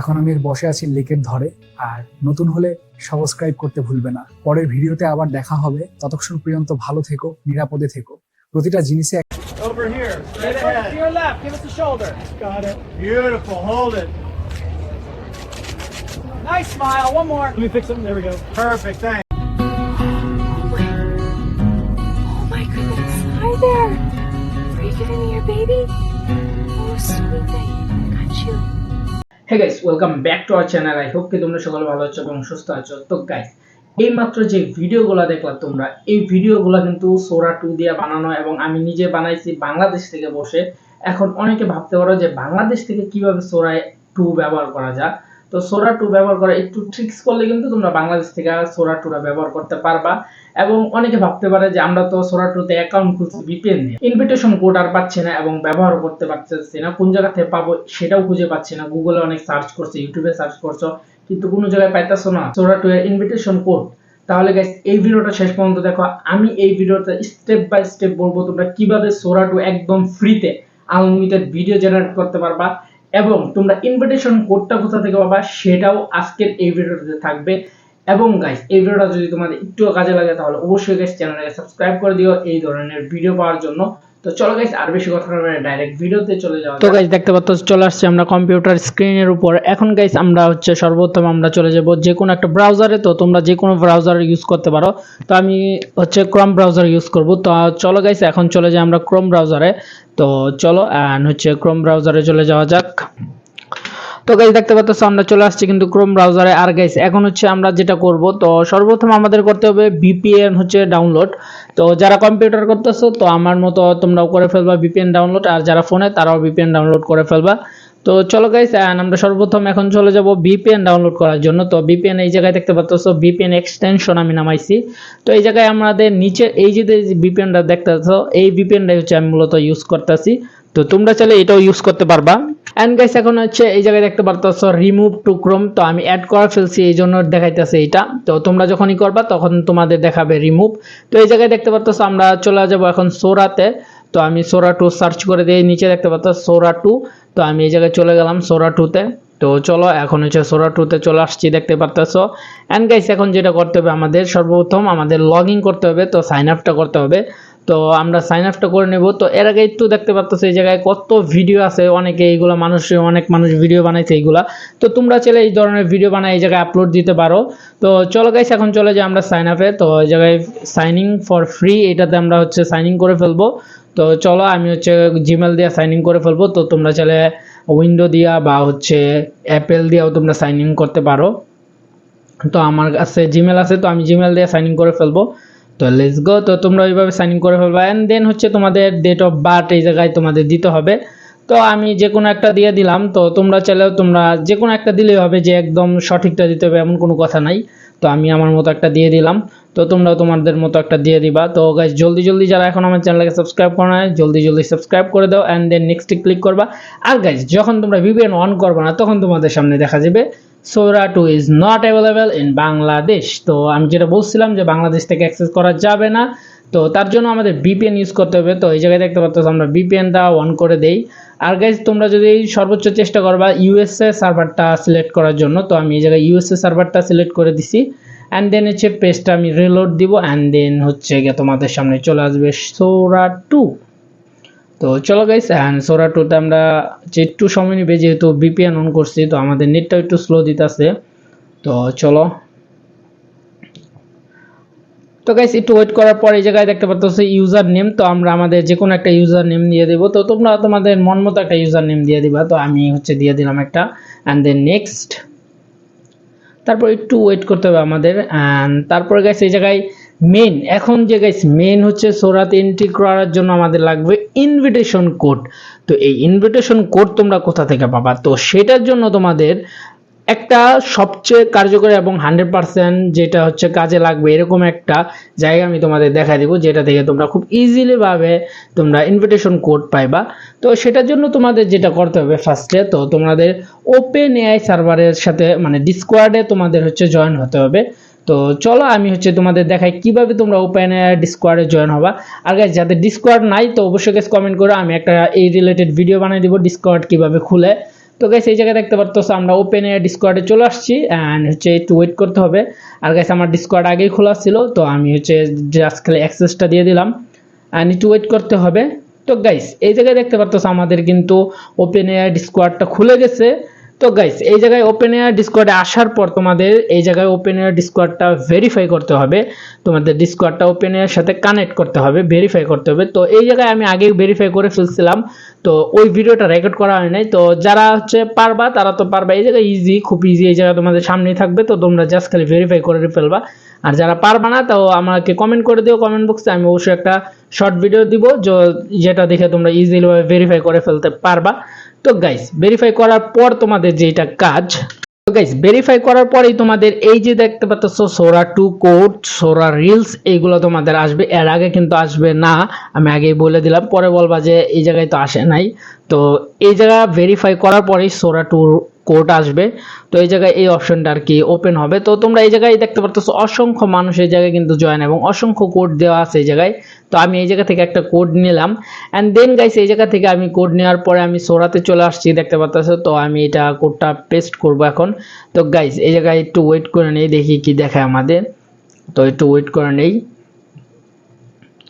এখন আমি বসে আছি লেকের ধরে আর নতুন হলে সাবস্ক্রাইব করতে ভুলবে না। পরের ভিডিওতে আবার দেখা হবে। ততক্ষণ পর্যন্ত ভালো থেকো নিরাপদে থেকো। প্রতিটা জিনিসে Hi you. Hey guys welcome back to our channel I hope কি তোমরা সকলে ভালো আছো এবং সুস্থ আছো। তো গাইস এই মাত্র যে ভিডিওগুলো দেখলা তোমরা, এই ভিডিওগুলো কিন্তু সোরা টু দিয়ে বানানো এবং আমি নিজে বানাইছি বাংলাদেশ থেকে বসে। এখন অনেকে ভাবতে পারো যে বাংলাদেশ থেকে কীভাবে সোরা টু ব্যবহার করা যায়। তো সোরা টু ব্যবহার করা একটু ট্রিক্স করলে কিন্তু তোমরা বাংলাদেশ থেকে সোরা টুটা ব্যবহার করতে পারবা। এবং অনেকে ভাবতে পারে যে আমরা তো সোরা টুতে অ্যাকাউন্ট খুলছি ভিপিএন দিয়ে ইনভিটেশন কোড আর পাচ্ছি না এবং ব্যবহার করতে পারতেছি না। কোন জায়গা থেকে পাবো সেটাও খুঁজে পাচ্ছি না। গুগলে অনেক সার্চ করছে ইউটিউবে সার্চ করছ, কিন্তু কোনো জায়গায় পাইতেছো না সোরা টু এর ইনভিটেশন কোড তাহলে গাইস এই ভিডিওটা শেষ পর্যন্ত দেখো। আমি এই ভিডিওতে স্টেপ বাই স্টেপ বলব তোমরা কীভাবে সোরা টু একদম ফ্রিতে আনলিমিটেড ভিডিও জেনারেট করতে পারবা। এবং তোমরা ইনভিটেশন কোডটা কোথা থেকে পাবা সেটাও আজকের এই ভিডিওটাতে থাকবে। এবং গাইস এই ভিডিওটা যদি তোমাদের একটু কাজে লাগে, তাহলে অবশ্যই গাইস চ্যানেলটাকে সাবস্ক্রাইব করে দিও। এই ধরনের ভিডিও পাওয়ার জন্য তো চলো গাইস আর বেশি কথা না ডাইরেক্ট ভিডিওতে চলে যাওয়া তো গাইস দেখতে পাচ্ছ চলে আসছে আমরা কম্পিউটার স্ক্রিনের উপর। এখন গাইস আমরা হচ্ছে সর্বপ্রথম আমরা চলে যাব যে কোনো একটা ব্রাউজারে তো তোমরা যে কোনো ব্রাউজার ইউজ করতে পারো। তো আমি হচ্ছে ক্রোম ব্রাউজার ইউজ করব। তো চলো গাইস এখন চলে যাই আমরা ক্রোম ব্রাউজারে তো চলো অ্যান্ড হচ্ছে ক্রোম ব্রাউজারে চলে যাওয়া যাক। তো গাইজ দেখতে পাচ্ছ আমরা চলে আসছি কিন্তু ক্রোম ব্রাউজারে আর গাইজ এখন হচ্ছে আমরা যেটা করব, তো সর্বপ্রথম আমাদের করতে হবে ভিপিএন হচ্ছে ডাউনলোড তো যারা কম্পিউটার করতেছো, তো আমার মতো তোমরাও করে ফেলবা ভিপিএন ডাউনলোড আর যারা ফোনে তারাও ভিপিএন ডাউনলোড করে ফেলবা। তো চলো গাইস আমরা সর্বপ্রথম এখন চলে যাব ভিপিএন ডাউনলোড করার জন্য। তো ভিপিএন এই জায়গায় দেখতে পাচ্ছ ভিপিএন এক্সটেনশন আমি নামাইছি। তো এই জায়গায় আমাদের নিচে এই যে ভিপিএনটা দেখতেছ এই ভিপিএনটাই হচ্ছে আমি মূলত ইউজ করতেছি। তো তোমরা চাইলে এটাও ইউজ করতে পারবা। এন্ড গাইস এখন হচ্ছে এই জায়গায় দেখতে পারতেছো রিমুভ টু ক্রোম তো আমি অ্যাড করা ফেলছি, এই জন্য দেখাইতেছে এটা। তো তোমরা যখনই করবা, তখন তোমাদের দেখাবে রিমুভ তো এই জায়গায় দেখতে পারতেছো, আমরা চলে যাব এখন সোরাতে তো আমি সোরা টু সার্চ করে দিয়ে নিচে দেখতে পাচ্ছ সোরা টু তো আমি এই জায়গায় চলে গেলাম সোরা টুতে তো। চলো, এখন হচ্ছে সোরা টুতে চলে আসছি, দেখতে পারতেছো। অ্যান্ড গাইস এখন যেটা করতে হবে আমাদের, সর্বপ্রথম আমাদের লগ করতে হবে, তো সাইন আপটা করতে হবে। তো আমরা সাইন আপটা করে নেব। তো এর আগে একটু দেখতে পাচ্ছ এই জায়গায় কত ভিডিও আছে, অনেকে এইগুলো মানুষ, অনেক মানুষ ভিডিও বানাইছে এইগুলা। তো তোমরা চাইলে এই ধরনের ভিডিও বানাই এই জায়গায় আপলোড দিতে পারো। তো চলো গাইস এখন চলে যাই আমরা সাইন আপে তো এই জায়গায় সাইনিং ফর ফ্রি এটাতে আমরা হচ্ছে সাইনিং করে ফেলব। তো চলো আমি হচ্ছে জিমেল দিয়ে সাইন ইন করে ফেলব। তো তোমরা চাইলে উইন্ডো দিয়া বা হচ্ছে অ্যাপেল দিয়েও তোমরা সাইন ইন করতে পারো। তো আমার কাছে জিমেল আছে, তো আমি জিমেল দিয়ে সাইন ইন করে ফেলব। তো লেটস গো তো তোমরা ওইভাবে সাইন ইন করে ফেলবা। অ্যান্ড দেন হচ্ছে তোমাদের ডেট অফ বার্থ এই জায়গায় তোমাদের দিতে হবে। তো আমি যে কোনো একটা দিয়ে দিলাম। তো তোমরা চাইলেও তোমরা যে কোনো একটা দিলেই হবে যে একদম সঠিকটা দিতে হবে, এমন কোনো কথা নাই। তো আমি আমার মতো একটা দিয়ে দিলাম। তো তোমরাও তোমাদের মতো একটা দিয়ে দিবা। তো গাইজ জলদি জলদি যারা এখন আমার চ্যানেলকে সাবস্ক্রাইব করা নাই, জলদি জলদি সাবস্ক্রাইব করে দাও অ্যান্ড দেন নেক্সটে ক্লিক করবা। আর গাইজ যখন তোমরা ভিপিএন অন করবা না, তখন তোমাদের সামনে দেখা যাবে Sora two is not available in Bangladesh তো আমি যেটা বলছিলাম যে বাংলাদেশ থেকে অ্যাক্সেস করা যাবে না। তো তার জন্য আমাদের ভিপিএন ইউজ করতে হবে। তো এই জায়গায় দেখতে পাচ্ছ আমরা ভিপিএনটা অন করে দেই। আর গাইজ তোমরা যদি সর্বোচ্চ চেষ্টা করবা ইউএসএ সার্ভারটা সিলেক্ট করার জন্য, তো আমি এই জায়গায় ইউএসএ সার্ভারটা সিলেক্ট করে দিছি। অ্যান্ড দেন হচ্ছে পেজটা আমি রিলোড দিব অ্যান্ড দেন হচ্ছে গিয়ে তোমাদের সামনে চলে আসবে সোরা টু। তো চলো গাইস অ্যান্ড সোরা টুতে আমরা যে একটু সময় নিবে, যেহেতু বিপিএন অন করছি, তো আমাদের নেটটা একটু স্লো দিতেছে। তো চলো। তো গাইস একটু ওয়েট করার পর এই জায়গায় দেখতে পাচ্ছ ইউজার নেম তো আমরা আমাদের যে কোনো একটা ইউজার নেম দিয়ে দেবো। তো তোমরা তোমাদের মন মতো একটা ইউজার নেম দিয়ে দিবা। তো আমি হচ্ছে দিয়ে দিলাম একটা। অ্যান্ড দেন নেক্সট তারপর একটু ওয়েট করতে হবে আমাদের তারপরে গাইস এই জায়গায় মেন এখন যে গাইস মেন হচ্ছে সোরাত এন্ট্রি করার জন্য আমাদের লাগবে ইনভিটেশন কোড তো এই ইনভিটেশন কোড তোমরা কোথা থেকে পাবা? তো সেটার জন্য তোমাদের একটা সবচেয়ে কার্যকরী এবং হান্ড্রেড পার্সেন্ট যেটা হচ্ছে কাজে লাগবে, এরকম একটা জায়গা আমি তোমাদের দেখা দিব, যেটা থেকে তোমরা খুব ইজিলি ভাবে তোমরা ইনভিটেশন কোড পাইবা। তো সেটার জন্য তোমাদের যেটা করতে হবে ফার্স্টে তো তোমাদের ওপেন এআই সার্ভারের সাথে মানে ডিসকোয়ার্ডে তোমাদের হচ্ছে জয়েন হতে হবে। তো চলো আমি হচ্ছে তোমাদের দেখাই কীভাবে তোমরা ওপেন ডিসকোয়ার্ডে জয়েন হবা। আর গাইজ যাদের ডিসকোয়ার্ড নাই তো অবশ্যই কমেন্ট করো, আমি একটা এই রিলেটেড ভিডিও বানিয়ে দিব ডিসকোয়ার্ড কীভাবে খুলে। তো গাইস এই জায়গায় দেখতে পারতো আমরা ওপেন এয়ার ডিসকর্ডে চলে আসছি অ্যান্ড হচ্ছে একটু ওয়েট করতে হবে। আর গাইস আমার ডিসকর্ড আগেই খোলা ছিল, তো আমি হচ্ছে জাস্ট খালি অ্যাক্সেসটা দিয়ে দিলাম অ্যান্ড একটু ওয়েট করতে হবে। তো গাইস এই জায়গায় দেখতে পারতো আমাদের কিন্তু ওপেন এয়ার ডিসকর্ডটা খুলে গেছে। তো গাইস এই জায়গায় ওপেন এয়ার ডিসকর্ডে আসার পর তোমাদের এই জায়গায় ওপেন এয়ার ডিসকর্ডটা ভেরিফাই করতে হবে। তোমাদের ডিসকর্ডটা ওপেন এয়ার সাথে কানেক্ট করতে হবে ভেরিফাই করতে হবে। তো এই জায়গায় আমি আগে ভেরিফাই করে ফেলছিলাম, তো ওই ভিডিওটা রেকর্ড করা হয় নাই। তো যারা হচ্ছে পারবা, তারা তো পারবা। এই জায়গায় ইজি খুব ইজি এই জায়গায় তোমাদের সামনেই থাকবে, তো তোমরা জাস্ট খালি ভেরিফাই করে ফেলবা। আর যারা পারবা না, তো আমাকে কমেন্ট করে দিও কমেন্ট বক্সে আমি অবশ্যই একটা শর্ট ভিডিও দিব যেটা দেখে তোমরা ইজিলি ভেরিফাই করে ফেলতে পারবা। তো গাইস ভেরিফাই করার পর তোমাদের যেটা কাজ, তো গাইস ভেরিফাই করার পরেই তোমাদের এই যে দেখতে পাচ্ছ সোরা টু কোড সোরা রিলস এইগুলো তোমাদের আসবে। এর আগে কিন্তু আসবে না, আমি আগেই বলে দিলাম। পরে বলবা যে এই জায়গায় তো আসে নাই। তো এই জায়গা ভেরিফাই করার পরেই সোরা টু কোড আসবে। তো এই জায়গায় এই অপশনটা আর কি ওপেন হবে। তো তোমরা এই জায়গায় দেখতে পারতেছো অসংখ্য মানুষ এই জায়গায় কিন্তু জয়েন এবং অসংখ্য কোড দেওয়া আছে এই জায়গায়। তো আমি এই জায়গা থেকে একটা কোড নিলাম। অ্যান্ড দেন গাইস এই জায়গা থেকে আমি কোড নেওয়ার পরে আমি সোরাতে চলে আসছি, দেখতে পাচ্ছ তো আমি এটা কোডটা পেস্ট করব এখন। তো গাইস এই জায়গায় একটু ওয়েট করে নেই, দেখি কি দেখায় আমাদের। তো একটু ওয়েট করে নেই।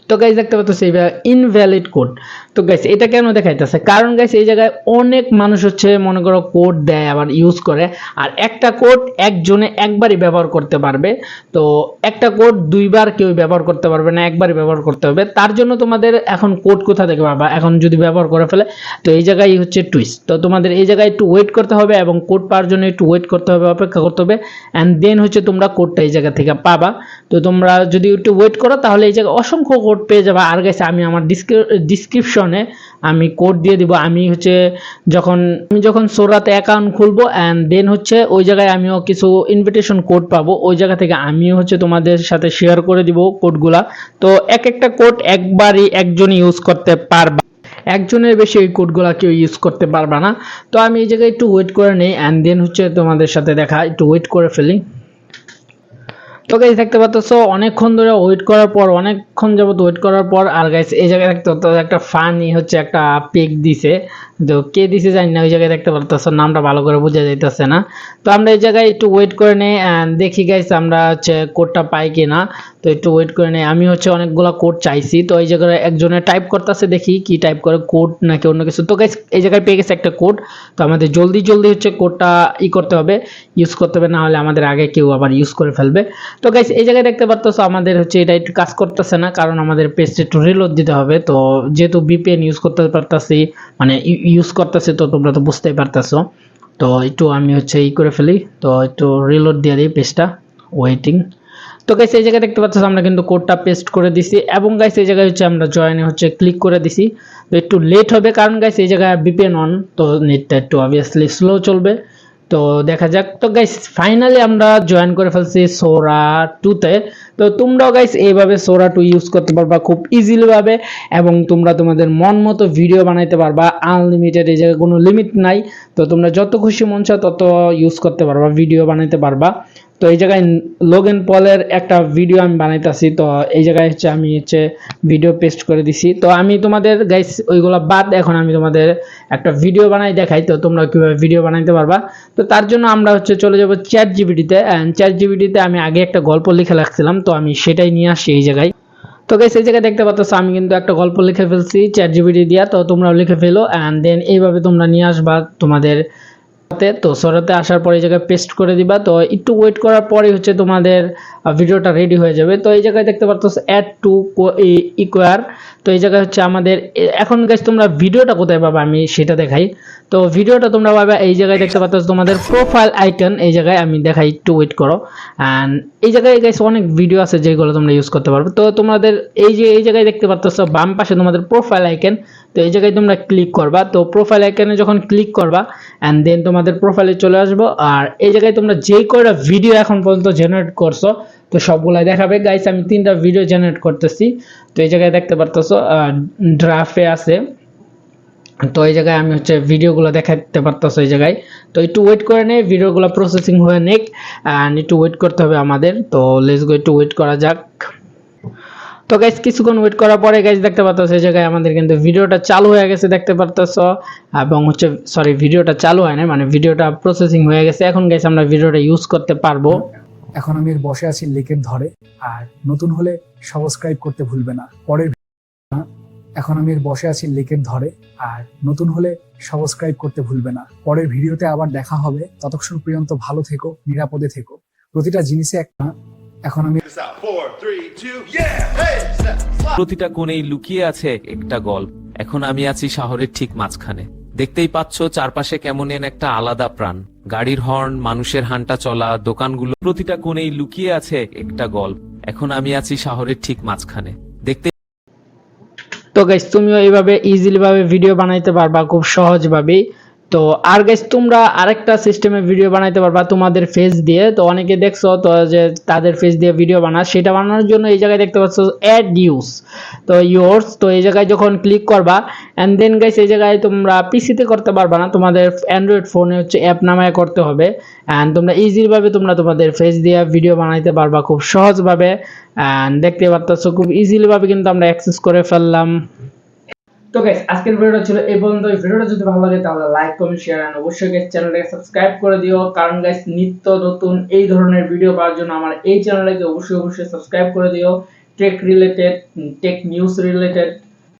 তো গাইস দেখতে পাচ্ছ এইবার ইনভ্যালিড কোড। তো গাইস এটা কেন দেখাইতেছে? কারণ গাইস এই জায়গায় অনেক মানুষ হচ্ছে, মনে করো কোড দেয়, আবার ইউজ করে। আর একটা কোড একজনে একবারই ব্যবহার করতে পারবে। তো একটা কোড দুইবার কেউ ব্যবহার করতে পারবে না, একবারই ব্যবহার করতে হবে। তার জন্য তোমাদের এখন কোড কোথা থেকে পাবা? এখন যদি ব্যবহার করে ফেলে, তো এই জায়গায় হচ্ছে টুইস্ট তো তোমাদের এই জায়গায় একটু ওয়েট করতে হবে এবং কোড পাওয়ার জন্য একটু ওয়েট করতে হবে, অপেক্ষা করতে হবে। অ্যান্ড দেন হচ্ছে তোমরা কোডটা এই জায়গা থেকে পাবা। তো তোমরা যদি একটু ওয়েট করো, তাহলে এই জায়গায় অসংখ্য কোড পেয়ে যাবে। আর গেছে আমি আমার ডিসক্রিপশনে আমি কোড দিয়ে দিব, আমি হচ্ছে যখন, আমি যখন সোরাতে অ্যাকাউন্ট খুলবো অ্যান্ড দেন হচ্ছে ওই জায়গায় আমিও কিছু ইনভিটেশন কোড পাবো, ওই জায়গা থেকে আমিও হচ্ছে তোমাদের সাথে শেয়ার করে দিব কোডগুলা তো এক একটা কোড একবারই একজন ইউজ করতে পারবা। একজনের বেশি এই কোডগুলা কেউ ইউজ করতে পারবা না। তো আমি এই জায়গায় একটু ওয়েট করে নিই অ্যান্ড দেন হচ্ছে তোমাদের সাথে দেখা, একটু ওয়েট করে ফেলি। তো গাইস দেখতে পাচ্ছ, অনেকক্ষণ ধরে ওয়েট করার পর, অনেকক্ষণ যাবত ওয়েট করার পর, আর গাইস এই জায়গায় দেখতে পাচ্ছ, একটা ফানি হচ্ছে, একটা পিক দিছে। তো কে দিছে জানি না, ওই জায়গায় দেখতে পাচ্ছ নামটা ভালো করে বোঝা যাইতেছে না। তো আমরা এই জায়গায় একটু ওয়েট করে নেই দেখি গাইস আমরা হচ্ছে কোডটা পাই কিনা। তো একটু ওয়েট করে নেই, আমি হচ্ছে অনেকগুলো কোড চাইছি, তো এই জায়গায় একজনে টাইপ করতেছে দেখি কি টাইপ করে কোড নাকি অন্য কিছু। তো গাইস এই জায়গায় পেয়ে গেছে একটা কোড তো আমাদের জলদি জলদি হচ্ছে কোডটা ই করতে হবে ইউজ করতে হবে না হলে আমাদের আগে কেউ আবার ইউজ করে ফেলবে। তো গাইস এই জায়গায় দেখতে পারতো আমাদের হচ্ছে এটা একটু কাজ করতেছে না, কারণ আমাদের পেজটা একটু রিলোড দিতে হবে। তো যেহেতু বিপিএন ইউজ করতে পারতাছি মানে ইউজ করতেছে তো তোমরা তো বুঝতেই পারতেছো। তো একটু আমি হচ্ছে ই করে ফেলি। তো একটু রিলোড দিয়ে দিই পেজটা ওয়েটিং তো গাইস এই জায়গায় দেখতে পাচ্ছ আমরা কিন্তু কোডটা পেস্ট করে দিছি এবং গাইস এই জায়গায় হচ্ছে আমরা জয়েনে হচ্ছে ক্লিক করে দিছি। তো একটু লেট হবে কারণ গাইস এই জায়গায় বিপিএন অন তো নেটটা একটু অবভিয়াসলি স্লো চলবে। তো দেখা যাক। তো গাইস ফাইনালি আমরা জয়েন করে ফেলছি সোরা টুতে তো তোমরাও গাইস এইভাবে সোরা টু ইউজ করতে পারবা খুব ইজিলি ভাবে এবং তোমরা তোমাদের মন মতো ভিডিও বানাইতে পারবা। আনলিমিটেড এই জায়গায় কোনো লিমিট নাই, তো তোমরা যত খুশি মন চাও তত ইউজ করতে পারবা ভিডিও বানাইতে পারবা। তো এই জায়গায় লোগেন পলের একটা ভিডিও আমি বানাইতেছি, তো এই জায়গায় হচ্ছে আমি হচ্ছে ভিডিও পেস্ট করে দিছি। তো আমি তোমাদের গাইস ওইগুলো বাদ এখন আমি তোমাদের একটা ভিডিও বানাই দেখাই, তো তোমরা কীভাবে ভিডিও বানাইতে পারবা। তো তার জন্য আমরা হচ্ছে চলে যাব চ্যাট জিবিটিতে অ্যান্ড চ্যাট জিবিটিতে আমি আগে একটা গল্প লিখে রাখছিলাম, তো আমি সেটাই নিয়ে আসি এই জায়গায়। তো গাইস এই জায়গায় দেখতে পাচ্ছ, আমি কিন্তু একটা গল্প লিখে ফেলছি চ্যাট জিবিটি দিয়া, তো তোমরাও লিখে ফেলো অ্যান্ড দেন এইভাবে তোমরা নিয়ে আসবা তোমাদের তো সরাতে আসার পরে এই জায়গায় পেস্ট করে দিবা। তো একটু ওয়েট করার পরে হচ্ছে তোমাদের ভিডিওটা রেডি হয়ে যাবে। তো এই জায়গায় দেখতে পারতো অ্যাড টু ইকোয়ার তো এই জায়গায় হচ্ছে আমাদের এখন গাইস তোমরা ভিডিওটা কোথায় পাবা আমি সেটা দেখাই। তো ভিডিওটা তোমরা পাবে এই জায়গায় দেখতে পাচ্ছ তোমাদের প্রোফাইল আইকন এই জায়গায় আমি দেখাই, একটু ওয়েট করো। অ্যান্ড এই জায়গায় গাইস অনেক ভিডিও আছে যেগুলো তোমরা ইউজ করতে পারবে। তো তোমাদের এই যে, এই জায়গায় দেখতে পাচ্ছ বাম পাশে তোমাদের প্রোফাইল আইকন তো এই জায়গায় তোমরা ক্লিক করবা। তো প্রোফাইল আইকনে যখন ক্লিক করবা অ্যান্ড দেন তোমাদের প্রোফাইলে চলে আসব। আর এই জায়গায় তোমরা যে কয়টা ভিডিও এখন পর্যন্ত জেনারেট করছ তো সবগুলাই দেখাবে। গাইস আমি তিনটা ভিডিও জেনারেট করতেছি। তো এই জায়গায় দেখতে পারতেছো ড্রাফে আছে। তো এই জায়গায় আমি হচ্ছে ভিডিওগুলো দেখাতে পারতেছো এই জায়গায়। তো একটু ওয়েট করে নেই ভিডিওগুলো প্রসেসিং হয়ে নেক অ্যান্ড একটু ওয়েট করতে হবে আমাদের। তো লেটস গো একটু ওয়েট করা যাক। তো গাইস কিছুক্ষণ ওয়েট করার পরে গাইস দেখতে পাচ্ছ এই জায়গায় আমাদের কিন্তু ভিডিওটা চালু হয়ে গেছে, দেখতে পারতেছ। এবং হচ্ছে সরি ভিডিওটা চালু হয় না মানে ভিডিওটা প্রসেসিং হয়ে গেছে। এখন গাইস আমরা ভিডিওটা ইউজ করতে পারব। এখন আমি বসে আছি লেকের ধরে আর নতুন হলে সাবস্ক্রাইব করতে ভুলবে না। পরের এখন আমি বসে আছি লেকের ধরে আর নতুন হলে সাবস্ক্রাইব করতে ভুলবে না। পরের ভিডিওতে আবার দেখা হবে। ততক্ষণ পর্যন্ত ভালো থেকো নিরাপদে থেকো। প্রতিটা জিনিসে একটা এখন আমি. প্রতিটা কোণেই লুকিয়ে আছে একটা গল্প। এখন আমি আছি শহরের ঠিক মাঝখানে। দেখতেই পাচ্ছ চারপাশে কেমন একটা আলাদা প্রাণ। গাড়ির হর্ন, মানুষের হাঁটা চলা, দোকানগুলো, প্রতিটা কোণেই লুকিয়ে আছে একটা গল্প। এখন আমি আছি শহরের ঠিক মাঝখানে। দেখতে তো গাইস তুমিও এইভাবে ইজিলি ভাবে ভিডিও বানাইতে পারবা খুব সহজ ভাবেই তো আর গাইস তোমরা আরেকটা সিস্টেমে ভিডিও বানাইতে পারবা তোমাদের ফেস দিয়ে। তো অনেকে দেখছ তো যে তাদের ফেস দিয়ে ভিডিও বানা সেটা বানানোর জন্য এই জায়গায় দেখতে পাচ্ছ অ্যাড ইউজ তো ইয়োর্স তো এই জায়গায় যখন ক্লিক করবা অ্যান্ড দেন গাইস এই জায়গায় তোমরা পিসিতে করতে পারবা না। তোমাদের অ্যান্ড্রয়েড ফোনে হচ্ছে অ্যাপ নামায় করতে হবে। অ্যান্ড তোমরা ইজিলি ভাবে তোমরা তোমাদের ফেস দিয়ে ভিডিও বানাইতে পারবা খুব সহজভাবে। অ্যান্ড দেখতে পারতেছো, খুব ইজিলিভাবে কিন্তু আমরা অ্যাক্সেস করে ফেললাম। তো গাইস আজকের ভিডিওটা ছিল এই পর্যন্ত। এই ভিডিওটা যদি ভালো লাগে, তাহলে লাইক কমেন্ট শেয়ার এন্ড অবশ্যই গাইস চ্যানেলটাকে সাবস্ক্রাইব করে দিও। কারণ গাইস নিত্য নতুন এই ধরনের ভিডিও পাওয়ার জন্য আমার এই চ্যানেলটাকে অবশ্যই অবশ্যই সাবস্ক্রাইব করে দিও। Tech related tech news related